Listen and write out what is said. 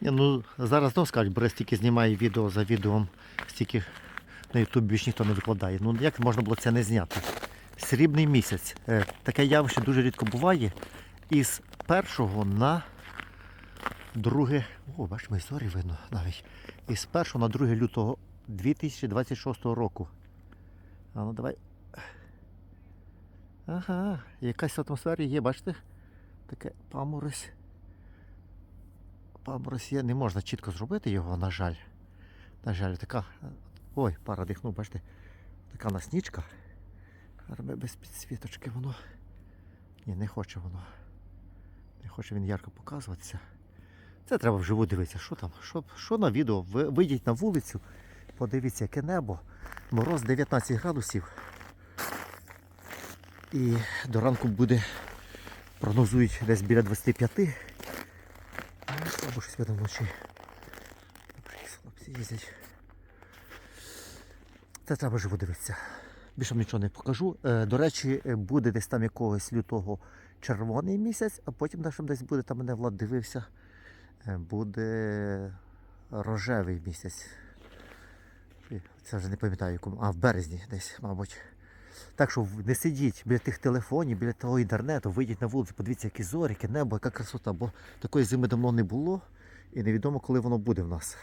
Ну зараз знову скажуть, Брест тільки знімає відео за відео, стільки на Ютуб більш ніхто не викладає. Ну як можна було це не зняти? Срібний місяць. Е, Таке явище дуже рідко буває. Із першого на друге. О, бач, мої зорі видно навіть. Із першого на 2 лютого 2026 року. А ну давай. Ага, якась в атмосфері є, бачите? Таке паморозь. Паморозь є, не можна чітко зробити його, на жаль. На жаль, така. Ой, пара дихнув, бачите, така наснічка. Арме без підсвіточки воно. Ні, не хоче воно. Не хоче він ярко показуватися. Це треба вживу дивитися, що там, що, що на відео. Ви вийдіть на вулицю, подивіться, яке небо. Мороз 19 градусів. І до ранку буде, прогнозують десь біля 25. Або щось видно вночі. Хлопці їздять. Це треба живо дивитися. Більше вам нічого не покажу. Е, До речі, е, буде десь там якогось лютого червоний місяць, а потім десь десь буде, там мене Влад дивився, е, буде рожевий місяць. Це вже не пам'ятаю якому. А, в березні десь, мабуть. Так що не сидіть біля тих телефонів, біля того інтернету, вийдіть на вулицю, подивіться, які зорі, яке небо, яка красота, бо такої зими давно не було і невідомо, коли воно буде в нас.